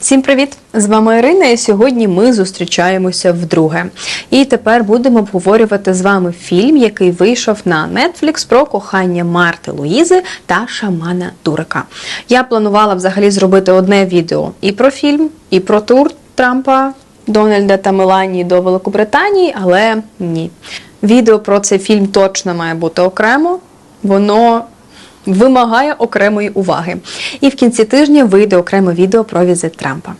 Всім привіт! З вами Ірина, і сьогодні ми зустрічаємося вдруге. І тепер будемо обговорювати з вами фільм, який вийшов на Netflix про кохання Марти Луїзи та шамана Дурика. Я планувала взагалі зробити одне відео і про фільм, і про тур Трампа, Дональда та Меланії до Великобританії, але ні. Відео про цей фільм точно має бути окремо. Воно вимагає окремої уваги. І в кінці тижня вийде окреме відео про візит Трампа.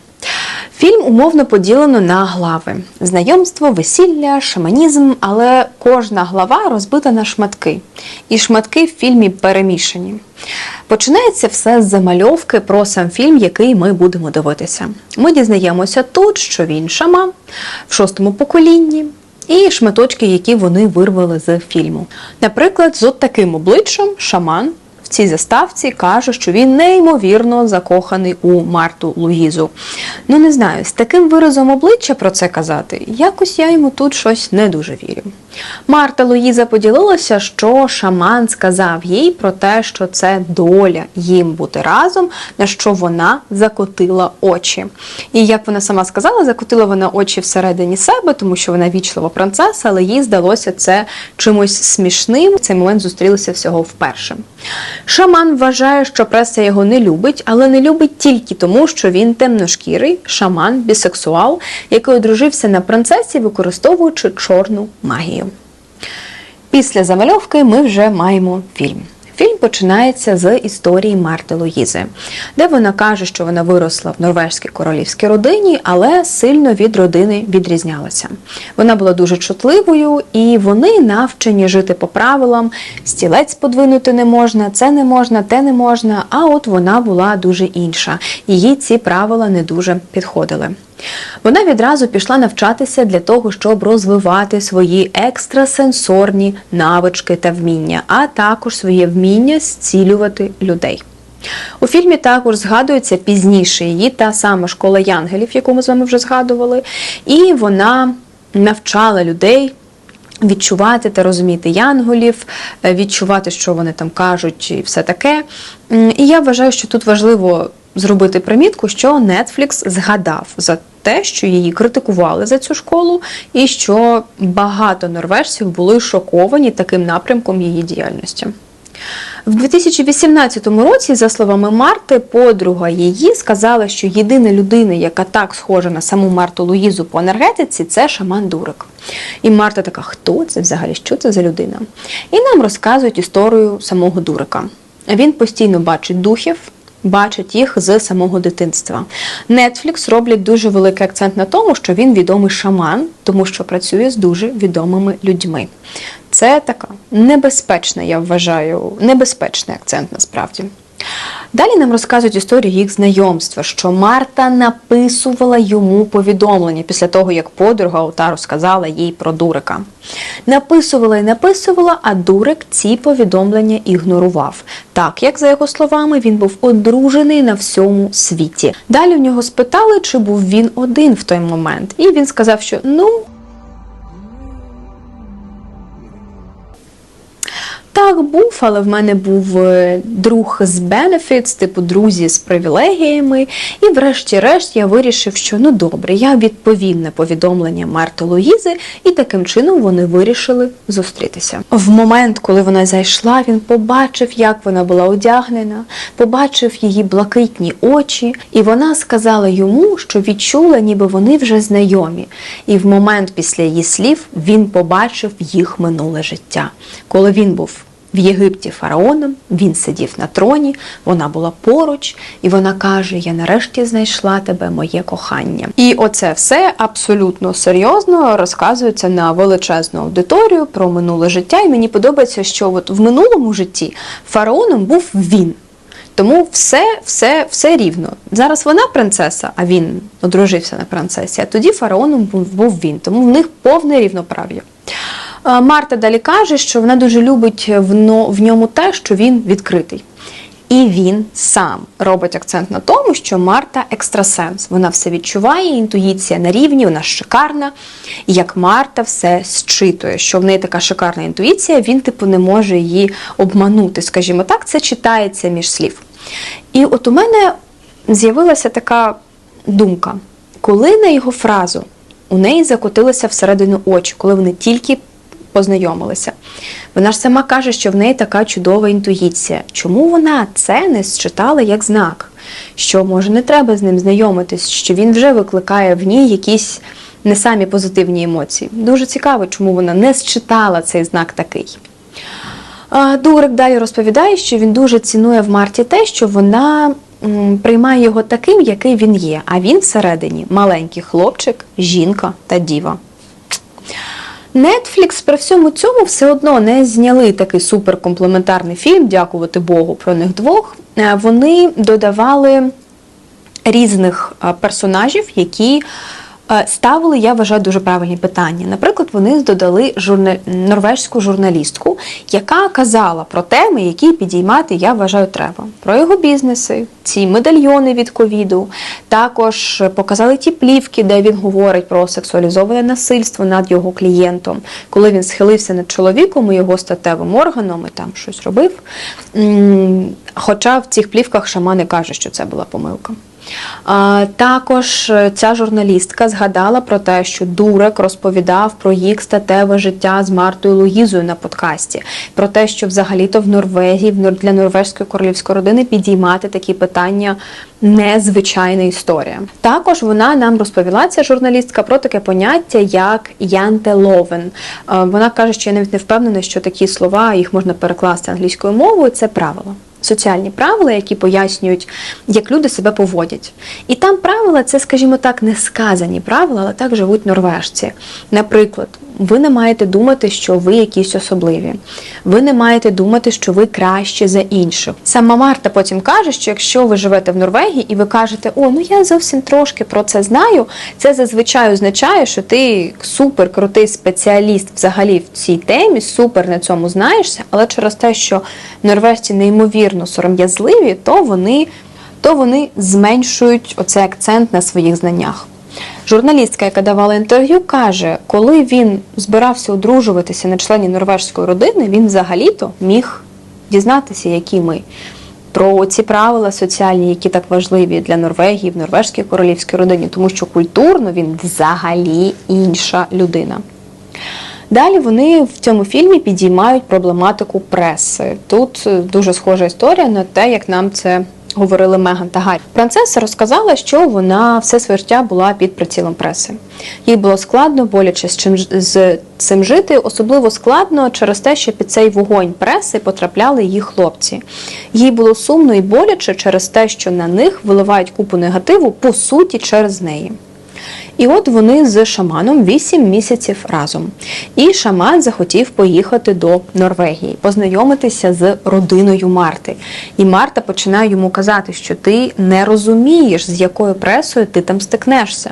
Фільм умовно поділено на глави: знайомство, весілля, шаманізм, але кожна глава розбита на шматки. І шматки в фільмі перемішані. Починається все з замальовки про сам фільм, який ми будемо дивитися. Ми дізнаємося тут, що він шаман в шостому поколінні. І шматочки, які вони вирвали з фільму. Наприклад, з от таким обличчям шаман цій заставці каже, що він неймовірно закоханий у Марту Луїзу. Ну не знаю, з таким виразом обличчя про це казати, якось я йому тут щось не дуже вірю. Марта Луїза поділилася, що шаман сказав їй про те, що це доля їм бути разом, на що вона закотила очі. І як вона сама сказала, закотила вона очі всередині себе, тому що вона вічлива принцеса, але їй здалося це чимось смішним. В цей момент зустрілися всього вперше. Шаман вважає, що преса його не любить, але не любить тільки тому, що він темношкірий, шаман, бісексуал, який одружився на принцесі, використовуючи чорну магію. Після замальовки ми вже маємо фільм. Фільм починається з історії Марти Луїзи, де вона каже, що вона виросла в норвезькій королівській родині, але сильно від родини відрізнялася. Вона була дуже чутливою, і вони навчені жити по правилам. Стілець подвинути не можна, це не можна, те не можна. А от вона була дуже інша. Їй ці правила не дуже підходили. Вона відразу пішла навчатися для того, щоб розвивати свої екстрасенсорні навички та вміння, а також своє вміння зцілювати людей. У фільмі також згадується пізніше її та сама школа янгелів, яку ми з вами вже згадували, і вона навчала людей. Відчувати та розуміти янголів, відчувати, що вони там кажуть, і все таке. І я вважаю, що тут важливо зробити примітку, що Netflix згадав за те, що її критикували за цю школу, і що багато норвежців були шоковані таким напрямком її діяльності. В 2018 році, за словами Марти, подруга її сказала, що єдина людина, яка так схожа на саму Марту Луїзу по енергетиці, це шаман Дурик. І Марта така, хто це взагалі? Що це за людина? І нам розказують історію самого Дурика. Він постійно бачить духів. Бачить їх з самого дитинства. Netflix роблять дуже великий акцент на тому, що він відомий шаман, тому що працює з дуже відомими людьми. Це така небезпечна, я вважаю, небезпечний акцент насправді. Далі нам розказують історію їх знайомства, що Марта написувала йому повідомлення після того, як подруга Ота розказала їй про Дурика. Написувала і написувала, а Дурик ці повідомлення ігнорував. Так як, за його словами, він був одружений на всьому світі. Далі в нього спитали, чи був він один в той момент. І він сказав, що ну. Так, був, але в мене був е, друг з benefits, типу друзі з привілегіями. І врешті-решт я вирішив, що ну добре, я відповім на повідомлення Марти Луїзи, і таким чином вони вирішили зустрітися. В момент, коли вона зайшла, він побачив, як вона була одягнена, побачив її блакитні очі, і вона сказала йому, що відчула, ніби вони вже знайомі. І в момент після її слів він побачив їх минуле життя, коли він був. В Єгипті фараоном він сидів на троні, вона була поруч, і вона каже: Я нарешті знайшла тебе, моє кохання. І оце все абсолютно серйозно розказується на величезну аудиторію про минуле життя. І мені подобається, що от в минулому житті фараоном був він. Тому все, все, все рівно. Зараз вона принцеса, а він одружився на принцесі, а тоді фараоном був, він. Тому в них повне рівноправ'я. Е, Марта далі каже, що вона дуже любить в ньому те, що він відкритий. І він сам робить акцент на тому, що Марта екстрасенс. Вона все відчуває, інтуїція на рівні, вона шикарна. І як Марта все зчитує, що в неї така шикарна інтуїція, він, типу, не може її обманути. Скажімо так, це читається між слів. І от у мене з'явилася така думка. Коли на його фразу у неї закотилися всередину очі, коли вони тільки познайомилися. Вона ж сама каже, що в неї така чудова інтуїція. Чому вона це не считала як знак? Що, може, не треба з ним знайомитись, що він вже викликає в ній якісь не самі позитивні емоції. Дуже цікаво, чому вона не считала цей знак такий. Дурик далі розповідає, що він дуже цінує в Марті те, що вона приймає його таким, який він є, а він всередині маленький хлопчик, жінка та діва. Netflix при всьому цьому все одно не зняли такий суперкомплементарний фільм, дякувати Богу, про них двох. Е, Вони додавали різних е, персонажів, які ставили, я вважаю, дуже правильні питання. Наприклад, вони додали журна... норвежську журналістку, яка казала про теми, які підіймати, я вважаю, треба. Про його бізнеси, ці медальйони від ковіду. Також показали ті плівки, де він говорить про сексуалізоване насильство над його клієнтом, коли він схилився над чоловіком і його статевим органом і там щось робив. Хоча в цих плівках шаман не каже, що це була помилка. Також е, ця журналістка згадала про те, що Дурек розповідав про їх статеве життя з Мартою Луїзою на подкасті, про те, що взагалі-то в Норвегії, для норвезької королівської родини підіймати такі питання незвичайна історія. Також вона нам розповіла ця журналістка про таке поняття як янтеловен. Е, Вона каже, що я навіть не впевнена, що такі слова їх можна перекласти англійською мовою. Це правила. Соціальні правила, які пояснюють, як люди себе поводять. І там правила це, скажімо так, не сказані правила, але так живуть норвежці. Наприклад, ви не маєте думати, що ви якісь особливі. Ви не маєте думати, що ви кращі за інших. Сама Марта потім каже, що якщо ви живете в Норвегії і ви кажете, о, ну я зовсім трошки про це знаю, це зазвичай означає, що ти супер крутий спеціаліст взагалі в цій темі, супер на цьому знаєшся, але через те, що норвежці неймовірно сором'язливі, то вони, то вони зменшують оцей акцент на своїх знаннях. Журналістка, яка давала інтерв'ю, каже, коли він збирався одружуватися на члені норвежської родини, він взагалі-то міг дізнатися, які ми. Про ці правила соціальні, які так важливі для Норвегії, в норвежській королівській родині, тому що культурно він взагалі інша людина. Далі вони в цьому фільмі підіймають проблематику преси. Тут е, дуже схожа історія на те, як нам це говорили Меган та Гаррі. Принцеса розказала, що вона все своє життя була під прицілом преси. Їй було складно, боляче з чим з цим жити, особливо складно через те, що під цей вогонь преси потрапляли її хлопці. Їй було сумно і боляче через те, що на них виливають купу негативу, по суті, через неї. І от вони з шаманом 8 місяців разом. І шаман захотів поїхати до Норвегії, познайомитися з родиною Марти. І Марта починає йому казати, що ти не розумієш, з якою пресою ти там стикнешся.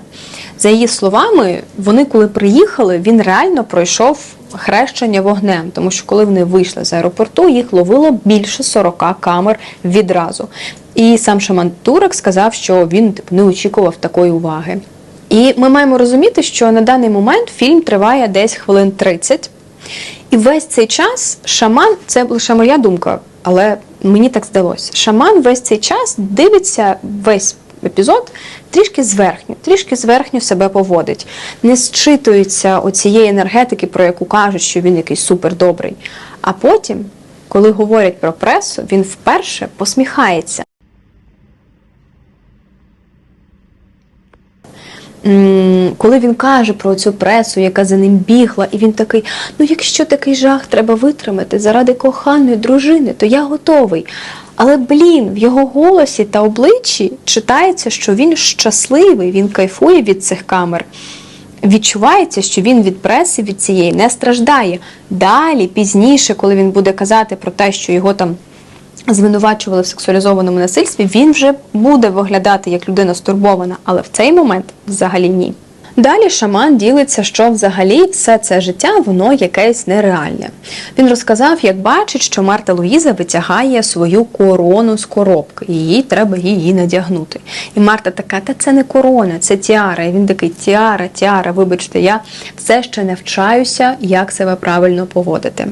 За її словами, вони, коли приїхали, він реально пройшов хрещення вогнем, тому що коли вони вийшли з аеропорту, їх ловило більше 40 камер відразу. І сам шаман Турек сказав, що він типу, не очікував такої уваги. І ми маємо розуміти, що на даний момент фільм триває десь хвилин 30. І весь цей час шаман, це лише моя думка, але мені так здалося. Шаман весь цей час дивиться весь епізод трішки зверхньо, трішки зверхньо себе поводить. Не зчитується оцієї енергетики, про яку кажуть, що він якийсь супердобрий. А потім, коли говорять про пресу, він вперше посміхається. Коли він каже про цю пресу, яка за ним бігла, і він такий: ну якщо такий жах треба витримати заради коханої дружини, то я готовий. Але блін, в його голосі та обличчі читається, що він щасливий, він кайфує від цих камер. Відчувається, що він від преси від цієї не страждає. Далі, пізніше, коли він буде казати про те, що його там звинувачували в сексуалізованому насильстві, він вже буде виглядати як людина стурбована, але в цей момент взагалі ні. Далі шаман ділиться, що взагалі все це життя воно якесь нереальне. Він розказав, як бачить, що Марта Луїза витягає свою корону з коробки, і їй треба її надягнути. І Марта така, та це не корона, це тіара. І він такий тіара, тіара, вибачте, я все ще навчаюся, як себе правильно поводити.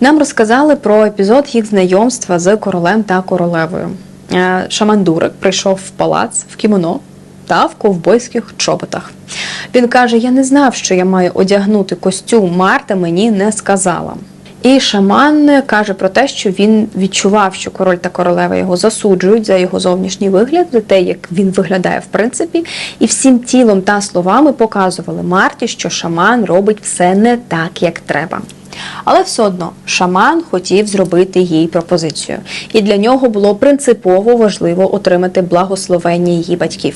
Нам розказали про епізод їх знайомства з королем та королевою. Е, Шаман Дурик прийшов в палац в кімоно, та в ковбойських чоботах. Він каже: Я не знав, що я маю одягнути костюм. Марта мені не сказала. І шаман каже про те, що він відчував, що король та королева його засуджують за його зовнішній вигляд, за те, як він виглядає в принципі, і всім тілом та словами показували Марті, що шаман робить все не так, як треба. Але все одно шаман хотів зробити їй пропозицію, і для нього було принципово важливо отримати благословення її батьків.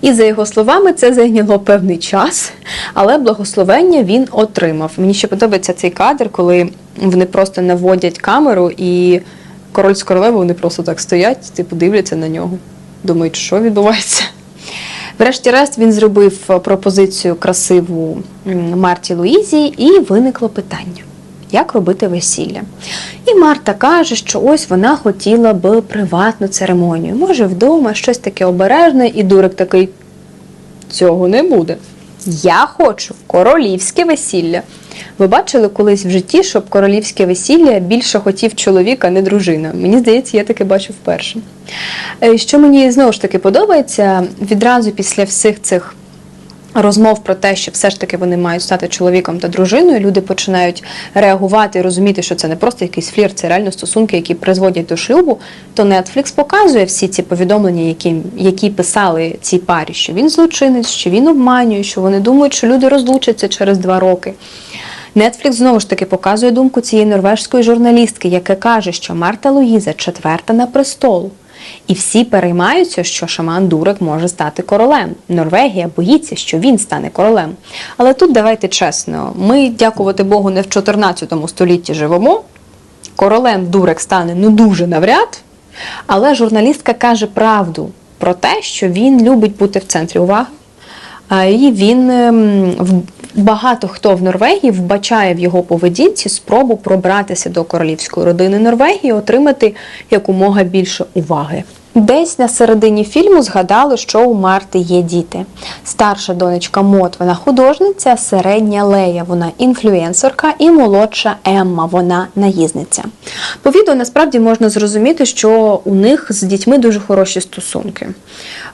І за його словами, це зайняло певний час, але благословення він отримав. Мені ще подобається цей кадр, коли вони просто наводять камеру, і король з королевою вони просто так стоять, типу дивляться на нього, думають, що відбувається. Врешті-решт він зробив пропозицію красиву Марті Луїзі, і виникло питання. Як робити весілля? І Марта каже, що ось вона хотіла би приватну церемонію. Може, вдома щось таке обережне, і дурик такий цього не буде. Я хочу королівське весілля. Ви бачили колись в житті, щоб королівське весілля більше хотів чоловік, а не дружина. Мені здається, я таке бачу вперше. Е, Що мені знову ж таки подобається, відразу після всіх цих розмов про те, що все ж таки вони мають стати чоловіком та дружиною, люди починають реагувати і розуміти, що це не просто якийсь флір, це реально стосунки, які призводять до шлюбу. То Netflix показує всі ці повідомлення, які, які писали цій парі, що він злочинець, що він обманює, що вони думають, що люди розлучаться через два роки. Netflix знову ж таки показує думку цієї норвежської журналістки, яка каже, що Марта Луїза четверта на престол. І всі переймаються, що шаман Дурик може стати королем. Норвегія боїться, що він стане королем. Але тут давайте чесно, ми, дякувати Богу, не в 14 столітті живемо. Королем Дурик стане ну дуже навряд. Але журналістка каже правду про те, що він любить бути в центрі уваги. І він ем, багато хто в Норвегії вбачає в його поведінці спробу пробратися до королівської родини Норвегії, отримати якомога більше уваги. Десь на середині фільму згадали, що у Марти є діти. Старша донечка Мот, вона художниця, середня Лея, вона інфлюенсерка, і молодша Емма, вона наїзниця. По відео насправді можна зрозуміти, що у них з дітьми дуже хороші стосунки.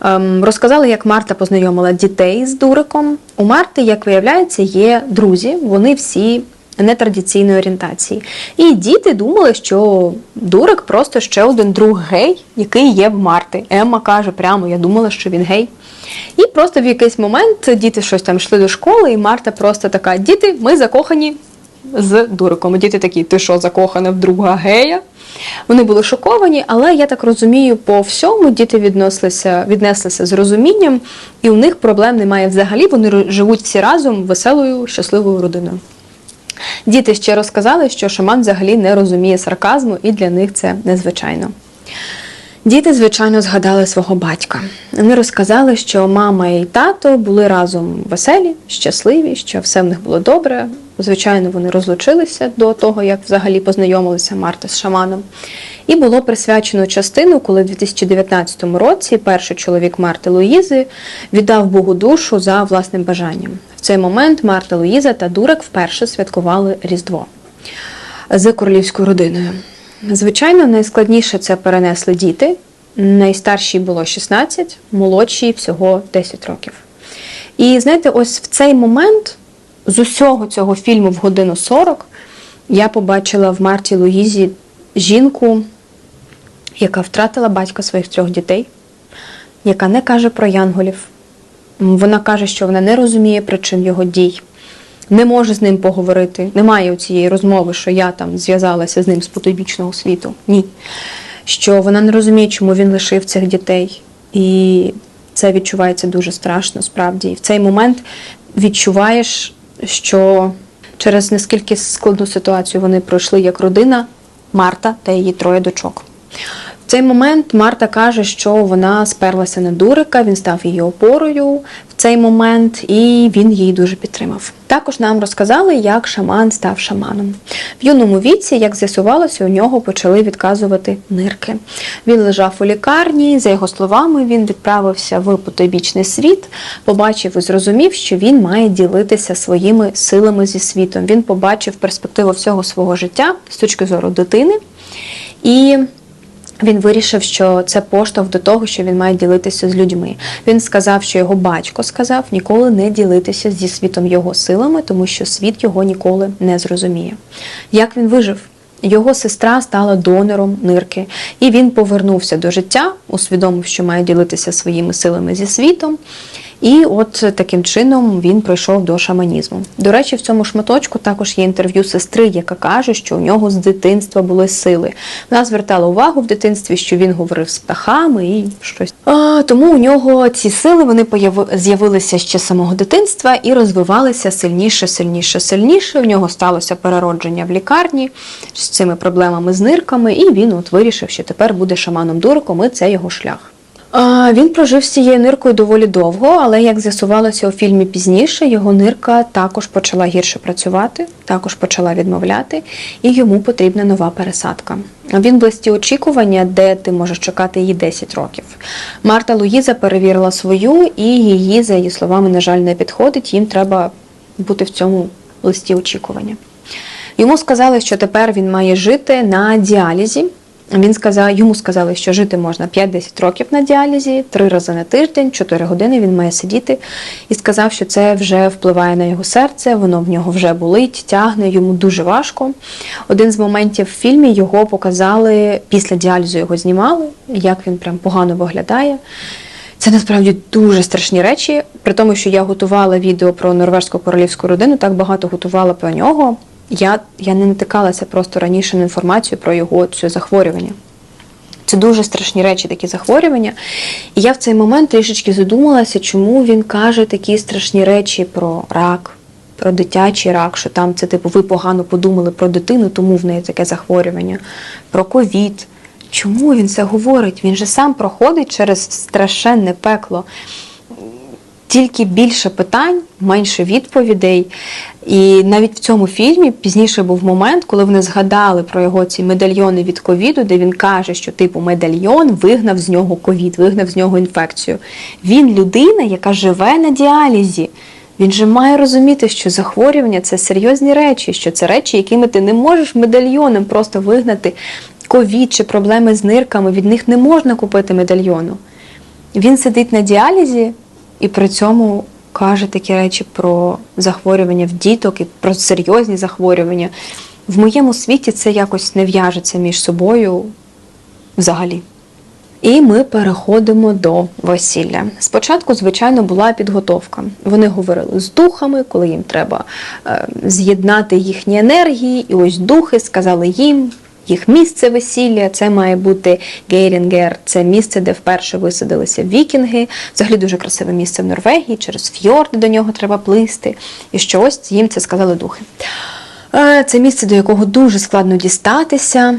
Ем, розказали, як Марта познайомила дітей з Дуриком. У Марти, як виявляється, є друзі, вони всі нетрадиційної орієнтації. І діти думали, що Дурик просто ще один друг гей, який є в Марти. Емма каже прямо, я думала, що він гей. І просто в якийсь момент діти щось там йшли до школи, і Марта просто така: діти, ми закохані з Дуриком. Діти такі, ти що, закохана в друга гея? Вони були шоковані, але я так розумію, по всьому діти віднеслися, віднеслися з розумінням, і у них проблем немає взагалі. Вони живуть всі разом веселою, щасливою родиною. Діти ще розказали, що шаман взагалі не розуміє сарказму, і для них це незвичайно. Діти, звичайно, згадали свого батька. Вони розказали, що мама і тато були разом веселі, щасливі, що все в них було добре. Звичайно, вони розлучилися до того, як взагалі познайомилися Марта з шаманом. І було присвячено частину, коли в 2019 році перший чоловік Марти Луїзи віддав Богу душу за власним бажанням. В цей момент Марта Луїза та Дурик вперше святкували Різдво з королівською родиною. Звичайно, найскладніше це перенесли діти. Найстаршій було 16, молодшій всього 10 років. І знаєте, ось в цей момент з усього цього фільму в годину 40 я побачила в Марті Луїзі жінку, яка втратила батька своїх трьох дітей, яка не каже про янголів. Вона каже, що вона не розуміє причин його дій, не може з ним поговорити. Немає цієї розмови, що я там зв'язалася з ним з потойбічного світу. Ні. Що вона не розуміє, чому він лишив цих дітей. І це відчувається дуже страшно, справді. І в цей момент відчуваєш, що через наскільки складну ситуацію вони пройшли як родина Марта та її троє дочок. Цей момент Марта каже, що вона сперлася на Дурика, він став її опорою в цей момент, і він її дуже підтримав. Також нам розказали, як шаман став шаманом. В юному віці, як з'ясувалося, у нього почали відказувати нирки. Він лежав у лікарні. За його словами, він відправився в потойбічний світ, побачив і зрозумів, що він має ділитися своїми силами зі світом. Він побачив перспективу всього свого життя з точки зору дитини. І Він вирішив, що це поштовх до того, що він має ділитися з людьми. Він сказав, що його батько сказав ніколи не ділитися зі світом його силами, тому що світ його ніколи не зрозуміє. Як він вижив? Його сестра стала донором нирки, і він повернувся до життя, усвідомив, що має ділитися своїми силами зі світом. І от таким чином він прийшов до шаманізму. До речі, в цьому шматочку також є інтерв'ю сестри, яка каже, що у нього з дитинства були сили. Вона звертала увагу в дитинстві, що він говорив з птахами і щось. А, тому у нього ці сили вони появи- з'явилися ще з самого дитинства і розвивалися сильніше, сильніше, сильніше. В нього сталося переродження в лікарні з цими проблемами з нирками, і він от вирішив, що тепер буде шаманом дуриком, і це його шлях. Він прожив з цією ниркою доволі довго, але як з'ясувалося у фільмі пізніше, його нирка також почала гірше працювати, також почала відмовляти, і йому потрібна нова пересадка. Він в листі очікування, де ти можеш чекати її 10 років. Марта Луїза перевірила свою, і її, за її словами, на жаль, не підходить. Їм треба бути в цьому листі очікування. Йому сказали, що тепер він має жити на діалізі. Він сказав, йому сказали, що жити можна 5-10 років на діалізі, 3 рази на тиждень, 4 години він має сидіти. І сказав, що це вже впливає на його серце, воно в нього вже болить, тягне, йому дуже важко. Один з моментів в фільмі його показали після діалізу його знімали, як він прям погано виглядає. Це насправді дуже страшні речі. При тому, що я готувала відео про норвежську королівську родину, так багато готувала про нього. Я, я не натикалася просто раніше на інформацію про його це захворювання. Це дуже страшні речі, такі захворювання. І я в цей момент трішечки задумалася, чому він каже такі страшні речі про рак, про дитячий рак, що там це типу ви погано подумали про дитину, тому в неї таке захворювання, про ковід. Чому він це говорить? Він же сам проходить через страшенне пекло. Тільки більше питань, менше відповідей. І навіть в цьому фільмі пізніше був момент, коли вони згадали про його ці медальйони від ковіду, де він каже, що типу медальйон вигнав з нього ковід, вигнав з нього інфекцію. Він людина, яка живе на діалізі. Він же має розуміти, що захворювання це серйозні речі, що це речі, якими ти не можеш медальйоном просто вигнати ковід чи проблеми з нирками. Від них не можна купити медальйону. Він сидить на діалізі і при цьому каже такі речі про захворювання в діток і про серйозні захворювання. В моєму світі це якось не в'яжеться між собою взагалі. І ми переходимо до весілля. Спочатку, звичайно, була підготовка. Вони говорили з духами, коли їм треба е, з'єднати їхні енергії, і ось духи сказали їм. Їх місце весілля це має бути Гейрінгер, це місце, де вперше висадилися вікінги. Взагалі дуже красиве місце в Норвегії, через фьорд до нього треба плисти. І що ось їм це сказали духи. Е, Це місце, до якого дуже складно дістатися.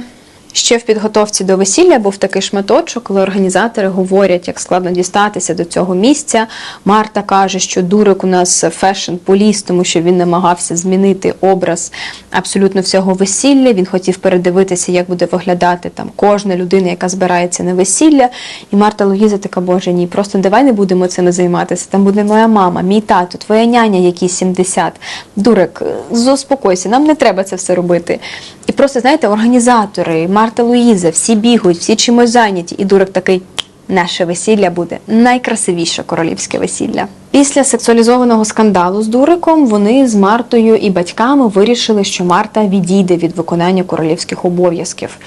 Ще в підготовці до весілля був такий шматочок, коли організатори говорять, як складно дістатися до цього місця. Марта каже, що дурик у нас фешн поліс, тому що він намагався змінити образ абсолютно всього весілля. Він хотів передивитися, як буде виглядати там кожна людина, яка збирається на весілля. І Марта Луїза така, боже, ні, просто давай не будемо цим займатися. Там буде моя мама, мій тато, твоя няня, якій 70. Дурик, заспокойся, нам не треба це все робити. І просто, знаєте, організатори, Марта Луїза, всі бігають, всі чимось зайняті. І дурик такий. Наше весілля буде найкрасивіше королівське весілля. Після сексуалізованого скандалу з Дуриком вони з Мартою і батьками вирішили, що Марта відійде від виконання королівських обов'язків.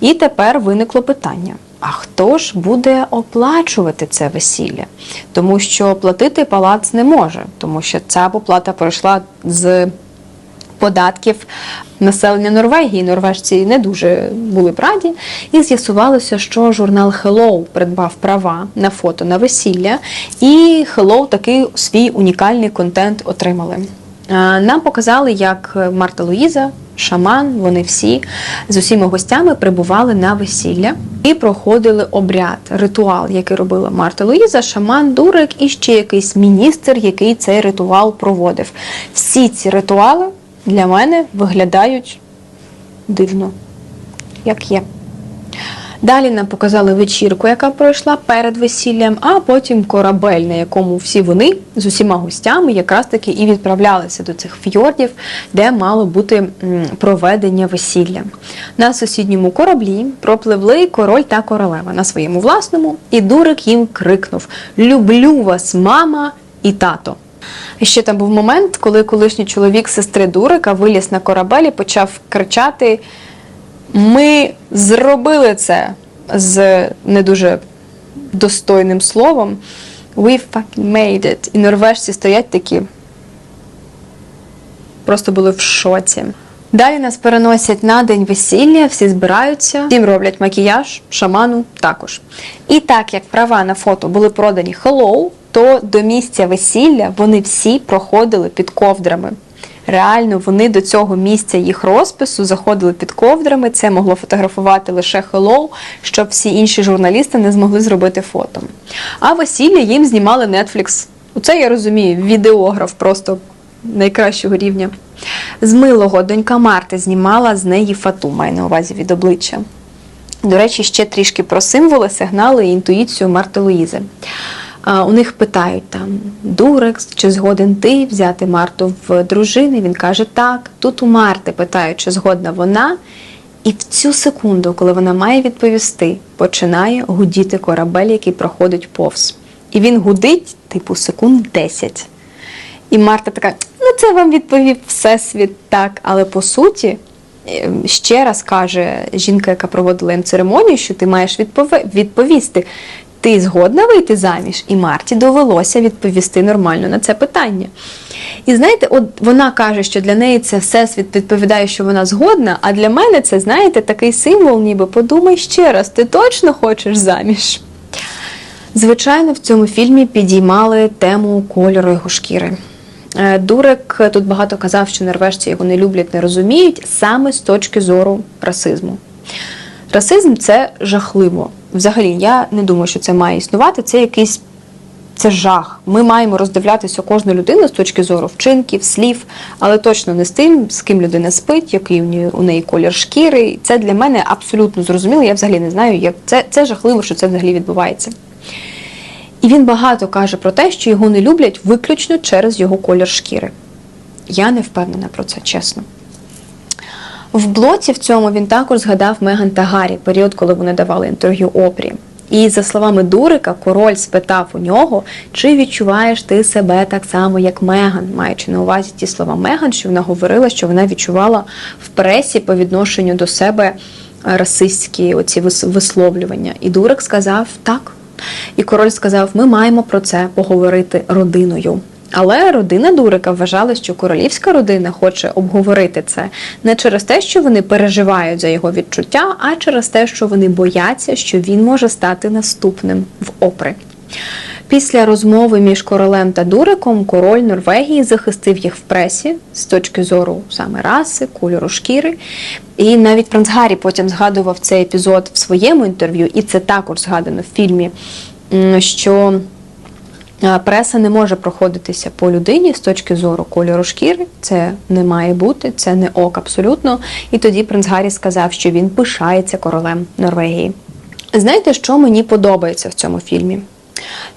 І тепер виникло питання: а хто ж буде оплачувати це весілля? Тому що платити палац не може, тому що ця оплата пройшла з податків населення Норвегії. Норвежці не дуже були б раді. І з'ясувалося, що журнал Hello придбав права на фото на весілля, і Hello такий свій унікальний контент отримали. Нам показали, як Марта Луїза, шаман, вони всі з усіма гостями прибували на весілля і проходили обряд, ритуал, який робила Марта Луїза, шаман, дурик і ще якийсь міністр, який цей ритуал проводив. Всі ці ритуали для мене виглядають дивно, як є. Далі нам показали вечірку, яка пройшла перед весіллям, а потім корабель, на якому всі вони з усіма гостями якраз таки і відправлялися до цих фьордів, де мало бути проведення весілля. На сусідньому кораблі пропливли король та королева на своєму власному, і дурик їм крикнув: Люблю вас, мама і тато. Ще там був момент, коли колишній чоловік сестри Дурика виліз на корабель і почав кричати: Ми зробили це з не дуже достойним словом. We fucking made it. І норвежці стоять такі. Просто були в шоці. Далі нас переносять на день весілля, всі збираються, всім роблять макіяж, шаману також. І так як права на фото були продані Hello, то до місця весілля вони всі проходили під ковдрами. Реально, вони до цього місця їх розпису заходили під ковдрами. Це могло фотографувати лише Hello, щоб всі інші журналісти не змогли зробити фото. А весілля їм знімали Netflix. Оце я розумію, відеограф просто найкращого рівня. З милого донька Марти знімала з неї фату, маю на увазі від обличчя. До речі, ще трішки про символи, сигнали і інтуїцію Марти Луїзи. У них питають там Дурек, чи згоден ти взяти Марту в дружини? Він каже так. Тут у Марти питають, чи згодна вона. І в цю секунду, коли вона має відповісти, починає гудіти корабель, який проходить повз. І він гудить, типу, секунд 10. І Марта така: ну це вам відповів Всесвіт так. Але по суті, е, ще раз каже жінка, яка проводила їм церемонію, що ти маєш відповісти. Ти згодна вийти заміж? І Марті довелося відповісти нормально на це питання. І знаєте, от вона каже, що для неї це всесвіт відповідає, що вона згодна, а для мене це, знаєте, такий символ, ніби подумай ще раз, ти точно хочеш заміж? Звичайно, в цьому фільмі підіймали тему кольору його шкіри. Е, Дурек тут багато казав, що норвежці його не люблять, не розуміють саме з точки зору расизму. Расизм це жахливо. Взагалі, я не думаю, що це має існувати. Це якийсь це жах. Ми маємо роздивлятися кожну людину з точки зору вчинків, слів, але точно не з тим, з ким людина спить, який у неї, колір шкіри. Це для мене абсолютно зрозуміло. Я взагалі не знаю, як це, це жахливо, що це взагалі відбувається. І він багато каже про те, що його не люблять виключно через його колір шкіри. Я не впевнена про це, чесно. В блоці в цьому він також згадав Меган та Гаррі, період, коли вони давали інтерв'ю Опрі. І за словами Дурика, король спитав у нього, чи відчуваєш ти себе так само, як Меган, маючи на увазі ті слова Меган, що вона говорила, що вона відчувала в пресі по відношенню до себе е, расистські оці вис- висловлювання. І Дурик сказав так. І король сказав: ми маємо про це поговорити родиною. Але родина Дурика вважала, що королівська родина хоче обговорити це не через те, що вони переживають за його відчуття, а через те, що вони бояться, що він може стати наступним в опри. Після розмови між королем та Дуриком король Норвегії захистив їх в пресі з точки зору саме раси, кольору шкіри. І навіть Франц Гаррі потім згадував цей епізод в своєму інтерв'ю, і це також згадано в фільмі, що преса не може проходитися по людині з точки зору кольору шкіри. Це не має бути, це не ок абсолютно. І тоді принц Гаррі сказав, що він пишається королем Норвегії. Знаєте, що мені подобається в цьому фільмі?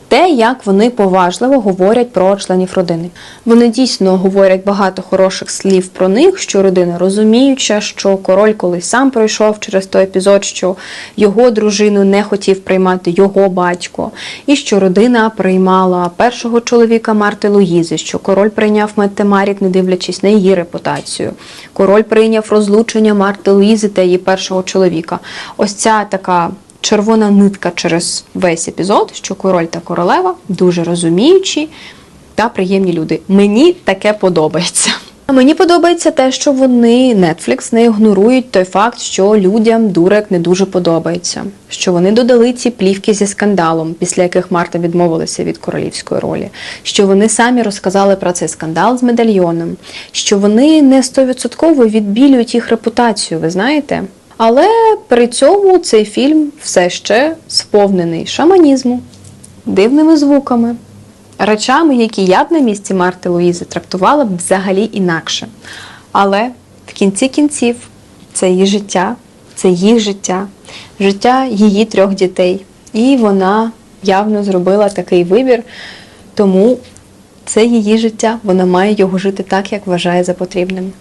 Те, як вони поважливо говорять про членів родини. Вони дійсно говорять багато хороших слів про них, що родина розуміюча, що король колись сам пройшов через той епізод, що його дружину не хотів приймати його батько, і що родина приймала першого чоловіка Марти Луїзи, що король прийняв Метте Марік, не дивлячись на її репутацію. Король прийняв розлучення Марти Луїзи та її першого чоловіка. Ось ця така червона нитка через весь епізод, що король та королева дуже розуміючі та приємні люди. Мені таке подобається. А Мені подобається те, що вони Netflix не ігнорують той факт, що людям дурек не дуже подобається. Що вони додали ці плівки зі скандалом, після яких Марта відмовилася від королівської ролі. Що вони самі розказали про цей скандал з медальйоном. Що вони не стовідсотково відбілюють їх репутацію, ви знаєте? Але при цьому цей фільм все ще сповнений шаманізму, дивними звуками, речами, які я б на місці Марти Луїзи трактувала б взагалі інакше. Але в кінці кінців це її життя, це їх життя, життя її трьох дітей. І вона явно зробила такий вибір, тому це її життя, вона має його жити так, як вважає за потрібним.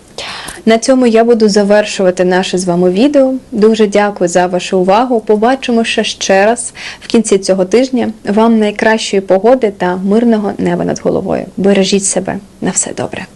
На цьому я буду завершувати наше з вами відео. Дуже дякую за вашу увагу. Побачимося ще раз в кінці цього тижня. Вам найкращої погоди та мирного неба над головою. Бережіть себе на все добре.